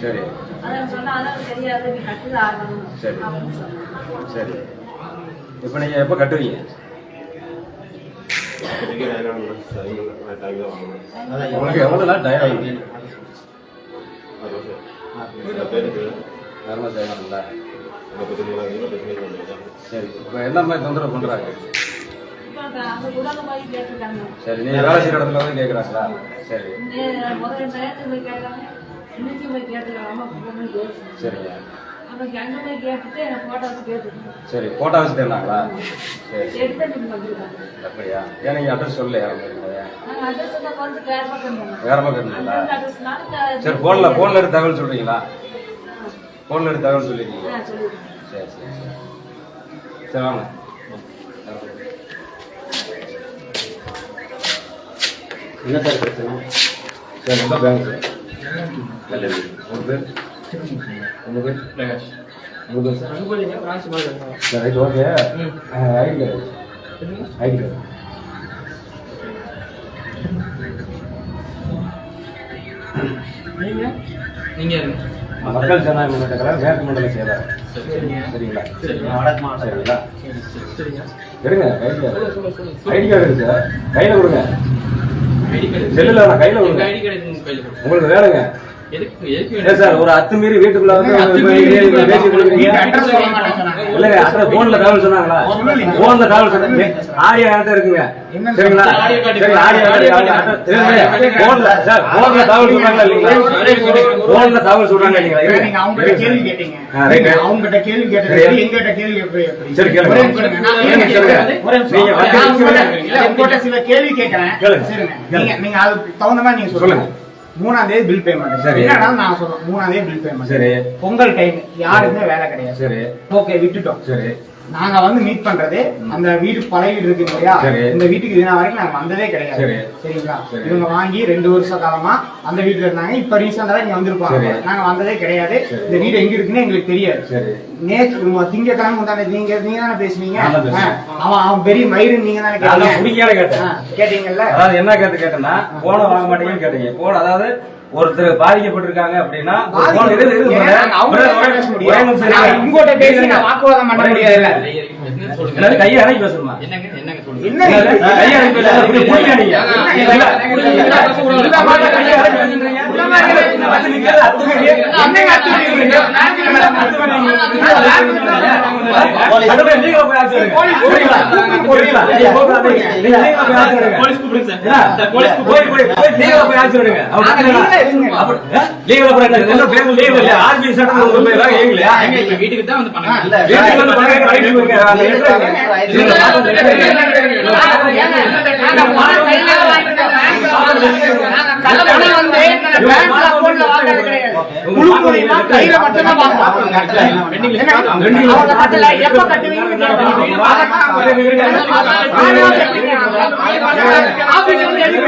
சரி. சரி. சரி. இப்போ நீங்கள் எப்போ கட்டுவீங்க? உங்களுக்கு எவ்வளோ நாள் டயம் ஆகுது? சரி. இப்போ என்ன மாதிரி தொந்தரவு பண்ணுறாங்க சரி நீங்கள் வேலை செய்கிற இடத்துல வந்து கேட்குறாங்களா? சரி. சரிங்க. சரி ஃபோட்டோ வச்சு தேடினாங்களா சரி. அப்படியா? ஏன் நீங்கள் அட்ரஸ் சொல்லல தான் வேற பக்கம் இருந்தீங்களா? சரி ஃபோனில் ஃபோனில் எடுத்து தகவல் சொல்கிறீங்களா ஃபோனில் எடுத்து தகவல் சொல்லிருக்கீங்க சரி சரி. சரி வாங்க. என்ன சார் பிரச்சனை? சரி எந்த பேங்க் சார் பேர்? பேர்? Prakash. Right okay. ID card. ID card. நீங்க? நீங்க இருங்க மக்கள் ஜனநாயக முன்னேற்ற மேற்கு மண்டல செயலர். சரிங்க. சரிங்களா? சரிங்க. சரிங்களா சரிங்க. எடுங்க சொல்லுங்க சொல்லுங்க. ஐடி கார்டு இருக்கு. கையில் கொடுங்க. ID card. செல்லுல வேணாம், கையில ஐடி கார்டு உங்களுக்கு இல்ல சார் ஒரு வீட்டுக்குள்ள வந்து அத்துமீறி வீட்டுக்குள்ள மாட்டேங்கிறாங்க. இல்லங்க அட்ரஸ் போன்ல தகவல் சொன்னாங்களா? போன்ல தகவல் சொன்னாங்க. ஆடியோ என்கிட்ட இருக்குங்க? சரிங்களா? ஆடியோ கார்டு சரி ஆடியோ கார்டு போன்ல சார் போன்ல தகவல் சொன்னாங்களா இல்லைங்களா போன்ல தகவல் சொல்றாங்க இல்லைங்களா இருங்க. நீங்க அவங்ககிட்ட கேள்வி கேட்டீங்க. கேட்டது கேள்வி? சரி கேளுங்க. ஒரே நிமிஷம். நீங்க வந்து- சில கேள்வி கேட்கறேன். நீங்க நீங்க அதுக்கு தகுந்த மாதிரி நீங்க சொல்லுங்க. சொல்லுங்க. மூணாம் தேதி பில் பேமெண்ட் சரி. என்னன்னா நான் சொல்றேன் மூணாம் தேதி பில் பேமெண்ட் சரி. பொங்கல் டைம் யாருக்குமே வேலை கிடையாது. சரி. ஓகே விட்டுட்டோம். சரி. நாங்க வந்து மீட் பண்றது. அந்த வீடு பழைய வீடு இருக்கு இல்லையா. இந்த வீட்டுக்கு இது வரைக்கும் நாங்க வந்ததே கிடையாது. சரி. சரிங்களா? சரி. இவங்க வாங்கி ரெண்டு வருஷ காலமா அந்த வீட்டுல இருந்தாங்க. இப்ப ரீசெண்டா தான் இங்க வந்திருப்பாங்க. நாங்க வந்ததே கிடையாது. இந்த வீடு எங்க இருக்குன்னு எங்களுக்கு தெரியாது. நேற்று உங்க திங்கட்கிழமை முந்தானே நீங்க நீங்க தானே பேசுனீங்க? தான் அவன் அவன் பெரிய மயிறு நீங்க தானே தான் கேட்டீங்க? கேட்டீங்கல்ல? அதாவது என்ன கேட்டு கேட்டேன்னா போன வாங்க மாட்டீங்கன்னு கேட்டீங்க. போன அதாவது ஒருத்தர் பாதிக்கப்பட்டிருக்காங்க அப்படின்னா வாக்குவாதம் பண்ண எல்லாரும் கையை அடக்கி பேசணுமா என்னங்க சொல்லுங்க என்ன? கையை வீட்டுக்கு தான் வந்து பண்ணாங்க கையில மட்டும்தான் கட்டல, எப்ப கட்டுவீங்கன்னு கேட்பாங்க. ஆபீஸ் வந்து எழுதி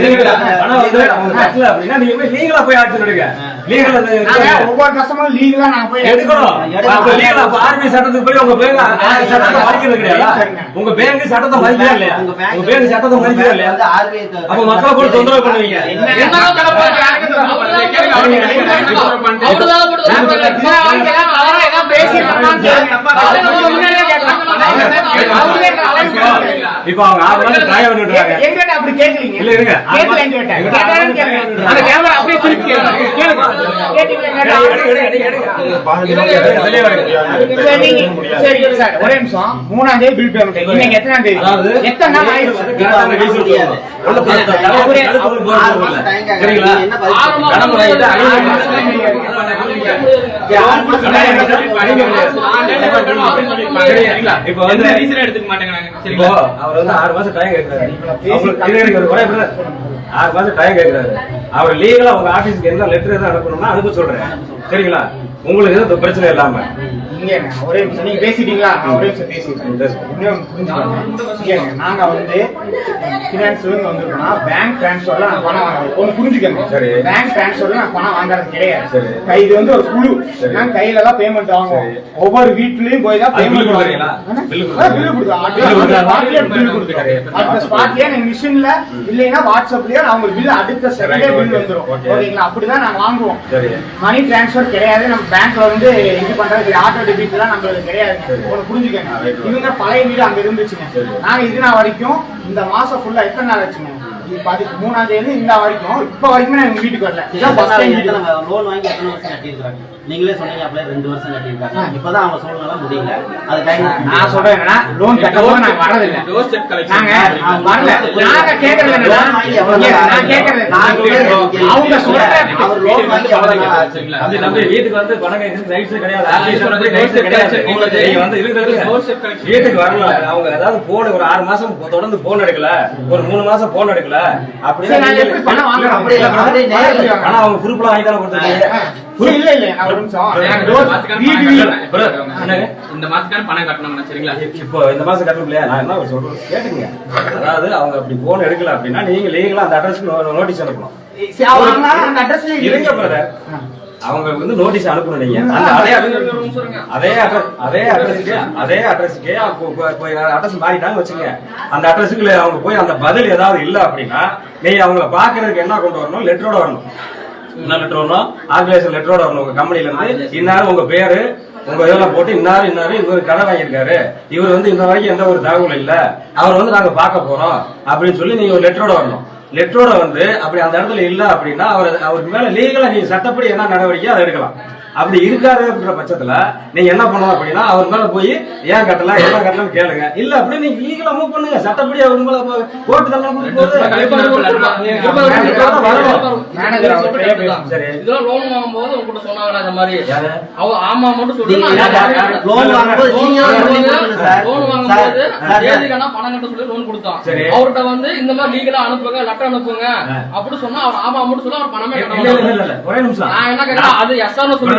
இதுங்களா? பணம் வந்து அவங்க கட்டல அப்படின்னா நீங்க போய் ஆட்சி எடுங்க. லீகலா அந்த- நாங்க ஒவ்வொரு கஸ்டமரும் லீகலா நாங்க போய் எடுக்கணும். அப்ப லீகலா அப்ப RBI சட்டத்துக்கு போய் உங்க பேங்க் சட்டத்தை மதிக்கிறது கிடையாதா? உங்க பேங்க் சட்டத்தை மதிக்கிறா இல்லையா? உங்க பேங்க் சட்டத்தை மதிக்கிறா இல்லையா? அப்ப மக்களை போட்டு தொந்தரவு பண்ணுவீங்க. இப்ப அவங்க ஆறு மாசம் ட்ரைவ் பண்ணிடுறாங்க எங்கிட்ட அப்படி கேக்குறீங்க இல்ல இருங்க. கேட்கல எங்கிட்ட. கேட்டாலும் கேளுங்க அந்த கேமரா அப்படியே திருப்பி கேளுங்க. ஒரே நிமிஷம். மூணாம் தேதி பில் பேமெண்ட் இன்னைக்கு எத்தனாம் தேதி? எத்தனை நாள் ஆயிடுச்சு? இப்ப வந்து ரீசன் எடுத்துக்க மாட்டேங்கிறாங்க இப்போ சரிங்களா அவர் வந்து ஆறு மாசம் டைம் கேட்கிறாரு. ஆறு மாசம் டைம் கேட்கிறாரு அவர் லீகலா உங்க ஆபீஸ்க்கு என்ன லெட்டர் எதுவும் அனுப்பணும்னா அனுப்ப சொல்றேன். சரிங்களா? உங்களுக்கு எதுவும் பிரச்சனை இல்லாம? இங்க இருங்க, ஒரே நிமிஷம். நீங்க பேசிட்டீங்களா? ஒரே நிமிஷம் பேசிட்டேன் இன்னும் புரிஞ்சுக்கோங்க. இங்க இருங்க, நாங்க வந்து ஃபினான்ஸ் வந்திருக்கோம்னா பேங்க் டிரான்ஸ்ஃபர்ல நான் பணம் வாங்குறது ஒண்ணு புரிஞ்சுக்கங்க. சரி. பேங்க் டிரான்ஸ்ஃபர்ல நான் பணம் வாங்குறது கிடையாது. சரி. இது வந்து ஒரு குழு. நான் கையில தான் பேமெண்ட் வாங்குவோம். ஒவ்வொரு வீட்லயும் போய் தான் பேமெண்ட் கொடுக்குறீங்களா? bill கொடுக்குறீங்களா? பில் கொடுக்குறோம். bill கொடுக்குறீங்களா? பில் கொடுக்குறோம் அடுத்த ஸ்பாட்லயே எனக்கு மிஷின்ல இல்லைன்னா வாட்ஸ்அப்லயோ நான் உங்களுக்கு பில் அடுத்த செகண்டே பில் Okay. ஓகேங்களா அப்படிதான் நாங்க வாங்குவோம். சரி. மணி டிரான்ஸ்ஃபர் கிடையாது நம்ம பேங்க்ல வந்து இது பண்றது ஆட்டோ டெபிட் எல்லாம் நம்மளுக்கு கிடையாது. ஒண்ணு புரிஞ்சுக்கங்க. இவங்க பழைய வீடு அங்க இருந்துச்சுங்க. நாங்க இது நாள் வரைக்கும் இந்த மாசம் ஃபுல்லா எத்தனை நாள் ஆச்சுங்க? பாதி- மூணாம் தேதி இந்த வரைக்கும் இப்ப வரைக்கும் நான் எங்க வீட்டுக்கு வரல. லோன் வாங்கி எத்தனை வருஷம் கட்டியிருக்காங்க நீங்களே சொன்னீங்க அப்படியே ரெண்டு வருஷம் கட்டியிருக்காங்க. இப்பதான் அவங்க சூழ்நிலை முடியல. அது டைம் நான் சொல்றேன் என்னன்னா லோன் கட்டவும் நாங்க வரதில்லை டோர் ஸ்டெப் கலெக்ஷன் நாங்க வரல. நாங்க கேக்குறது என்னன்னா இங்க நான் கேக்குறது அவங்க சொல்ற அவர் லோன் வாங்கி எவ்வளவு நாள் ஆச்சு? தம்பி தம்பி வீட்டுக்கு வந்து பணம் கைட்டு ரைட்ஸ் கிடையாது ஆபீஸ் வந்து ரைட்ஸ் கிடையாது உங்களுக்கு நீங்க வந்து இருக்கிறது வீட்டுக்கு வரல அவங்க ஏதாவது போன் ஒரு ஆறு மாசம் தொடர்ந்து போன் எடுக்கல. ஒரு மூணு மாசம் போன் எடுக்கல. இந்த மாசத்துக்கான பணம் கட்டணும் சரிங்களா? இப்போ இந்த மாசம் கட்டணும் இல்லையா நான் என்ன சொல்றேன்? கேட்டுங்க அதாவது அவங்க அப்படி போன் எடுக்கல அப்படின்னா நீங்க லீகலா அந்த அட்ரஸ்க்கு நோட்டீஸ் அனுப்பணும். சரி, அவங்க அந்த அட்ரஸ்ல இருங்க பிரதர் அவங்க வந்து நோட்டீஸ் அனுப்பணும் நீங்க. அந்த அதே அட்ரஸ் அதே அட்ரஸ்க்கு அதே அட்ரஸ்க்கு அட்ரஸ் மாறிட்டாங்க வச்சுங்க அந்த அட்ரஸுக்கு அவங்க போய் அந்த பதில் ஏதாவது இல்ல அப்படின்னா நீங்க அவங்கள பாக்குறதுக்கு என்ன கொண்டு வரணும்? லெட்டரோட வரணும். என்ன லெட்டர் வரணும் ஆர்கனைசேஷன் லெட்டரோட வரணும் உங்க கம்பெனில இருந்து. இன்னாரும் உங்க பேரு உங்க இதெல்லாம் போட்டு இன்னாரு இன்னாரு இவர் கடை வாங்கியிருக்காரு. இவர் வந்து இன்ன வரைக்கும் எந்த ஒரு தகவல் இல்ல. அவர் வந்து நாங்க பார்க்க போறோம் அப்படின்னு சொல்லி நீங்க ஒரு லெட்டரோட வரணும். லெட்டரோட வந்து அப்படி அந்த இடத்துல இல்ல அப்படின்னா அவர் அவருக்கு மேல லீகலா நீங்க சட்டப்படி என்ன நடவடிக்கை அதை எடுக்கலாம். அப்படி இருக்காரு அப்படின்ற பட்சத்துல நீங்க என்ன பண்ணணும் அப்படின்னா அவர் மேல போய் ஏன் கட்டல என்ன கட்டலன்னு கேளுங்க இல்ல அப்படி நீங்க லீகலா மூவ் பண்ணுங்க சட்டப்படி அவர் மேல கோர்ட்டு பேர். சரி இதெல்லாம் லோன் வாங்கும்போது உங்ககிட்ட சொன்னாங்களா இந்த மாதிரி? அவங்க ஆமா மட்டும் சொல்லுங்க லோன் வாங்கும்போது லோன் வாங்கும்போது தேதிக்கான பணம் கட்ட சொல்லி லோன் கொடுத்தான் சரி. அவர்கிட்ட வந்து இந்த மாதிரி லீகலா அனுப்புங்க லெட்டர் அனுப்புங்க அப்படி சொன்னா அவர் ஆமா மட்டும் சொல்ல அவர் பணமே இல்ல, கட்ட. ஒரே நிமிஷம் நான் என்ன கேக்குறேன் அது எஸ்ஆர்னு சொல்லி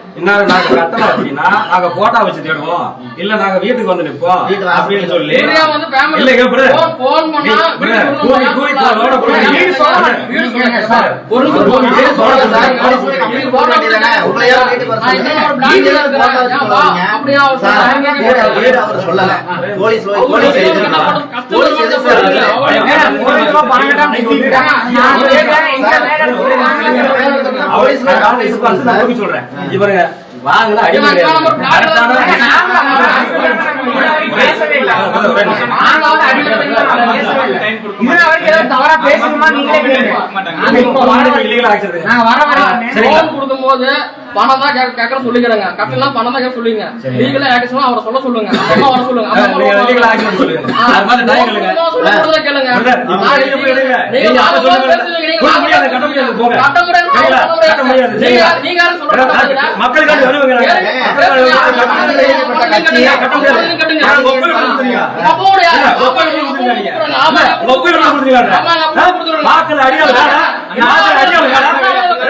இன்னாரு நாங்க கட்டல அப்படின்னா நாங்க போட்டா வச்சு தேடுவோம் இல்ல நாங்க வீட்டுக்கு வந்து நிப்போம் அப்படின்னு சொல்லி பண்ணா கூவி கூவி. லோட சொல்லுங்க சார். வேண்டியதானே? உங்களை யாரும் வீட்டுக்கு வர சொல்லுங்க. நீங்க. போட்டா வச்சு? அப்படியே அவர் சார். வீடு- அவர் சொல்லல. போலீஸ் போலீஸ் எதுக்கு. சார்? பணம். நான் சொல்றேன். இவருங்க வரைக்கும் ஏதாவது தவறா பேசணுமா நீங்களே வர வரைக்கும் இல்லீகலா ஆக்கிறது. நாங்க வர வரைக்கும் சரி. லோன் கொடுக்கும்போது பணம் தான் கேட்க கேட்கற சொல்லிக்கிறேங்க கட்டலாம் பணம் தான் சொல்லுங்க. லீகலா ஆக்ஷன் அவரை சொல்ல சொல்லுங்க. அம்மா வர சொல்லுங்க. வாக்குல அடியாள்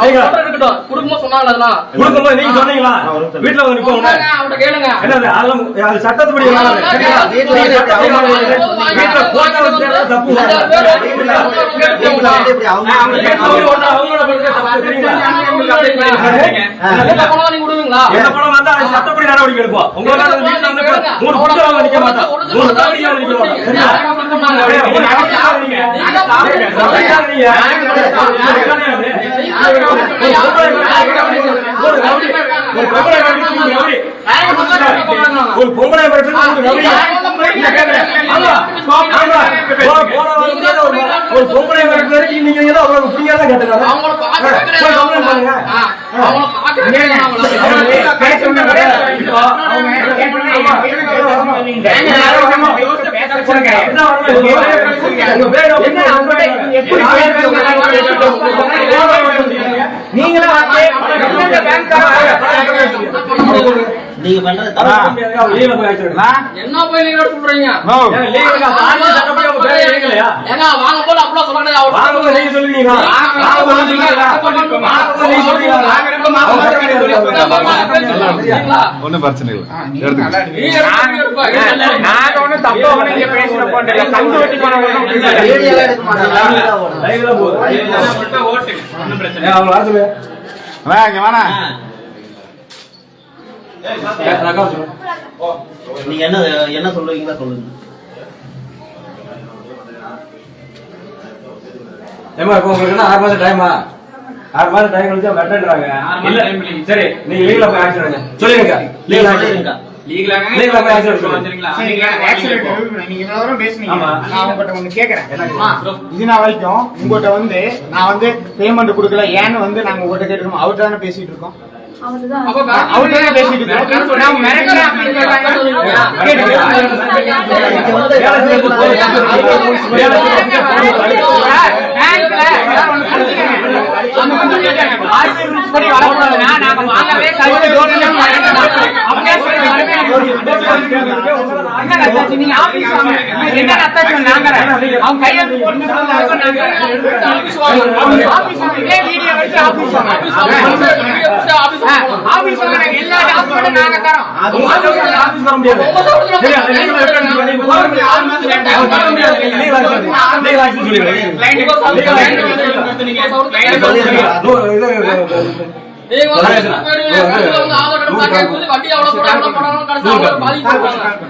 அவங்க இருக்கட்டும். கொடுக்கும்போது சொன்னாங்களா அதெல்லாம்? நீங்க சொன்னீங்களா? வீட்டுல வந்து நிப்போம் சொன்னாங்க, அவர்ட்ட கேளுங்க. என்னது அதெல்லாம் அது சட்டத்துப்படி? வீட்டுல அவங்க போட்டோ தப்பு. அவங்க அவங்க? என்ன? பணம் வந்தா அது சட்டப்படி நடவடிக்கை எடுப்போம் உங்களோட வீட்டுல வந்து மூணு புத்தகம் நிக்க மாட்டோம் மூணு நடவடிக்கை நிக்க மாட்டோம் சரிங்களா? ஒரு பொம்பளை ஒரு பொம்பளை நீங்க ஏதோ. அவங்க. என்ன நீங்களும் நீங்க பண்றது என்ன போய் நீங்க சொல்றீங்க ஏங்க வாங்க போல அப்படிலாம் சொல்லாதே அவர் வாங்கும்போது நீங்க வாங்கும்போது சொல்லுவீங்களா வாங்கும்போது நீங்க? ஒன்றும் பிரச்சனை இல்லை நீங்க. நாங்க ஒண்ணும் தப்பா பேசின போறது இல்ல கந்து வெட்டி பணம் ஒண்ணும் கொடுக்கல. வீடியோலாம் நீங்க என்ன என்ன சொல்லுவீங்களா சொல்லுங்க. ஏம்மா, இப்ப உங்களுக்கு என்ன ஆறு மாசம் டைமா ஆறு மாசம் டைம் கழிச்சு மாசம் இல்ல. சரி. நீங்க லீவ்ல போய் ஆக்சிடென்ட் சொல்லிருங்க. சொல்லிருங்க. லீகலா நாள் வரைக்கும் உங்ககிட்ட வந்து நான் வந்து பேமெண்ட் கொடுக்கல. ஏன்னு வந்து நாங்க உங்ககிட்ட கேட்டுருக்கோம். அவர்கிட்ட தானே பேசிட்டு இருக்கோம். அவர்தான் அப்ப வேற- அவர்கிட்ட தானே என்ன நத்தாச்சு நாங்க அவங்க கையெழுத்து போட்டு நாங்க ஆபீஸ் இதே வீடியோ வச்சு ஆபீஸ் ஆபீஸ் எல்லா டாக்குமெண்ட்டும் நாங்க தரோம் ஆபீஸ் வர முடியாது. சரி, அந்த லீவ்ல வட்டி எவ்வளவு பாதிக்கு போடுறாங்க.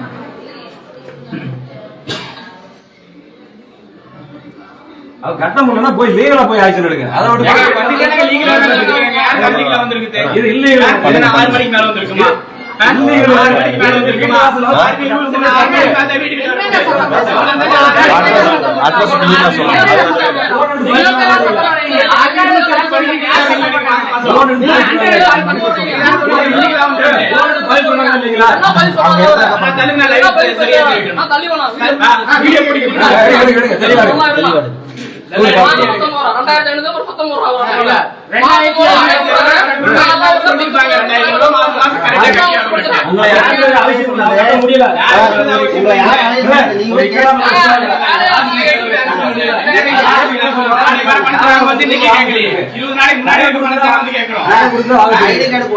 கட்ட முடியலன்னா போய் லீவ்ல போய் ஆக்சிடென்ட் எடுங்க. அதை விட்டு இது இல்லீகல் மணிக்கு மேல வந்திருக்குமா? அட்ரஸ் சொல்லுங்க ரெண்டாயிரத்தி ஐநூறு பத்தொன்பது ரூபா அவசியம் முடியல நீங்க. வந்து. இருபது நாளைக்கு முன்னாடி. ஐடி கார்டு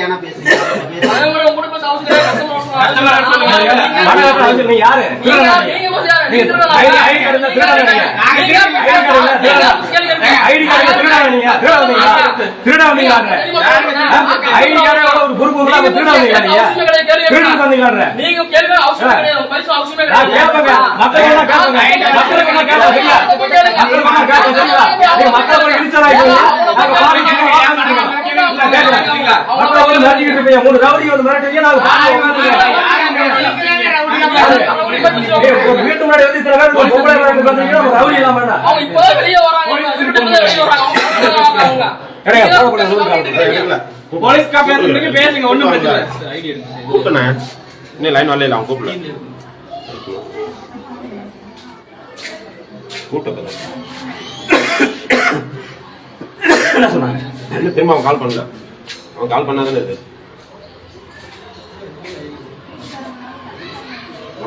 ஏன்னா பேசுறீங்க. யாரு? நீங்க யாரு? ஐடி கார்டு திருடி- ஐடி கார்டு திருட வந்தீங்க திருட வந்தீங்களா திருட வந்தீங்களா ஐடி கார்டு ஒரு பொறுப்பு உண்டா அந்த திருட வந்தீங்களா நீங்க திருடுக்கு வந்தீங்களா நீங்க கேள்வி அவசியம் கிடையாது பைசா அவசியமே கேட்பேங்க மக்களுக்கு நான் கேட்பேன் சரியா மக்களுக்கு நான் கேட்பேன் சரியா நீங்க மக்களை போய் இருக்கீங்க நாங்க பாருங்க மக்களை வந்து மிரட்டிக்கிட்டு இருப்பீங்க மூணு ரவுடி வந்து மிரட்டுவீங்க நாங்க பாருங்க வீட்டு முன்னாடி வந்து பேர் பொம்பளை ரவுடி அவங்க வெளியே வராங்க. வெளியே வராங்க. அவங்க போலீஸ் பேசுங்க ஒண்ணும் பிரச்சனை கூப்பிட்டனே இன்னும் லைன் வரல அவன் கூப்பிடல. என்ன சொன்னாங்க? திரும்ப அவன் கால் பண்ணல. அவன் கால் பண்ணாதானே இது?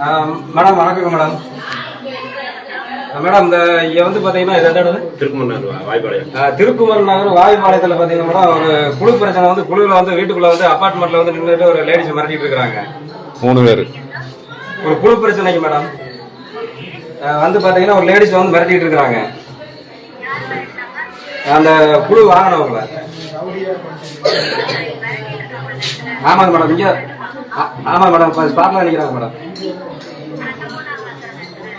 மேடம் வணக்கங்க மேடம். மேடம் இந்த இங்க வந்து பாத்தீங்கன்னா இது எந்த இடம் திருக்குமன்னார் வாய்ப்பாளையம். ஆஹ் திருக்குமரன் நகர் வாயுப்பாளையத்துல பாத்தீங்கன்னா மேடம் ஒரு குழு பிரச்சனை வந்து குழுவில் வந்து வீட்டுக்குள்ள வந்து அபார்ட்மெண்ட்ல வந்து நின்றுட்டு ஒரு லேடிஸ் மிரட்டிட்டு இருக்காங்க. மூணு பேர். ஒரு குழு பிரச்சனைக்கு மேடம். வந்து பாத்தீங்கன்னா ஒரு லேடிஸ் வந்து மிரட்டிட்டு இருக்காங்க. அந்த குழு வாங்கினவங்கள. ஆமாங்க மேடம் இங்க ஆ- ஆமா மேடம். இப்போ ஸ்பாட்ல நிக்கிறாங்க மேடம்.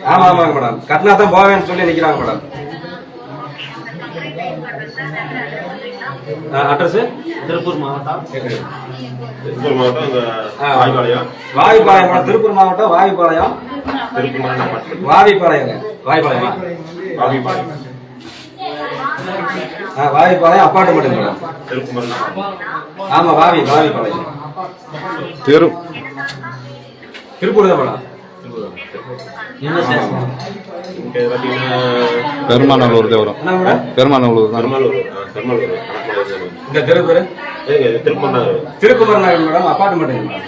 ஆமா ஆமாங்க மேடம். கட்டினா தான் போவேன்னு சொல்லி நிக்கிறாங்க மேடம். அட்ரஸ்? திருப்பூர் மாவட்டம். திருப்பூர் மாவட்டம். வாய்ப்பாளையம். மேடம். திருப்பூர் மாவட்டம் பட்டு வாவிப்பாளையங்க. வாவிப்பாளையமா? வாவிப்பாளையம். ஆ வாவிப்பாளையம் அப்பார்ட்மெண்ட் மேடம். திருப்பூர் ஆமா வாவி வாவிப்பாளையம் திரு. திருப்பூர் தான் பெருமாநல்லூர் தான். வரும் என்ன மேடம் பெருமாநல்லூர் இந்த தெரு பேரு? Tiruppur Nagar madam apartment madam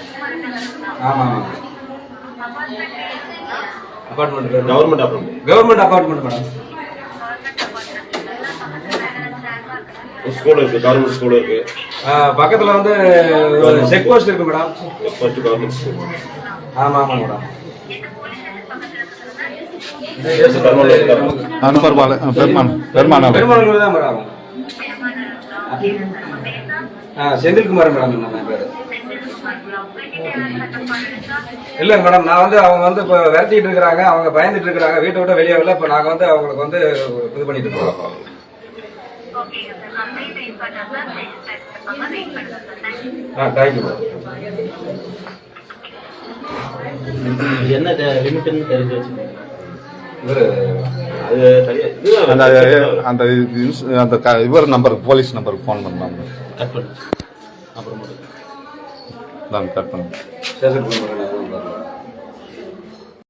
ஆமா ஆமா. அப்பார்ட்மெண்ட் பேரு. கவர்மெண்ட் அப்புறம் கவர்மெண்ட் அப்பார்ட்மெண்ட் மேடம். ஸ்கூல் இருக்கு கவர்மெண்ட் ஸ்கூல் இருக்கு. பக்கத்துல வந்து செக் போஸ்ட் இருக்கு மேடம். ஃபர்ஸ்ட் கவர்மெண்ட் ஸ்கூல் ஆமா ஆமா மேடம். அனுபர்பால பெருமான் பெருமாள் தான் மேடம். ஆ செந்தில்குமார் மேடம் என்ன பேரு. இல்ல மேடம் நான் வந்து அவங்க வந்து இப்போ விரட்டிட்டு இருக்கிறாங்க அவங்க பயந்துட்டு இருக்கிறாங்க வீட்டை விட்டு வெளியே வரல இப்போ நாங்க வந்து அவங்களுக்கு வந்து இது பண்ணிட்டு இருக்கோம். என்ன லிமிட்னு தெரிஞ்சு வச்சுக்கோங்க. அந்த அந்த இவர் நம்பருக்கு போலீஸ் நம்பருக்கு ஃபோன் பண்ணாங்க. கட் பண்ணு அப்புறம் மட்டும். நான் கட் பண்ணேன் ஸ்டேஷன் ஃபோன் பண்ணுறேன்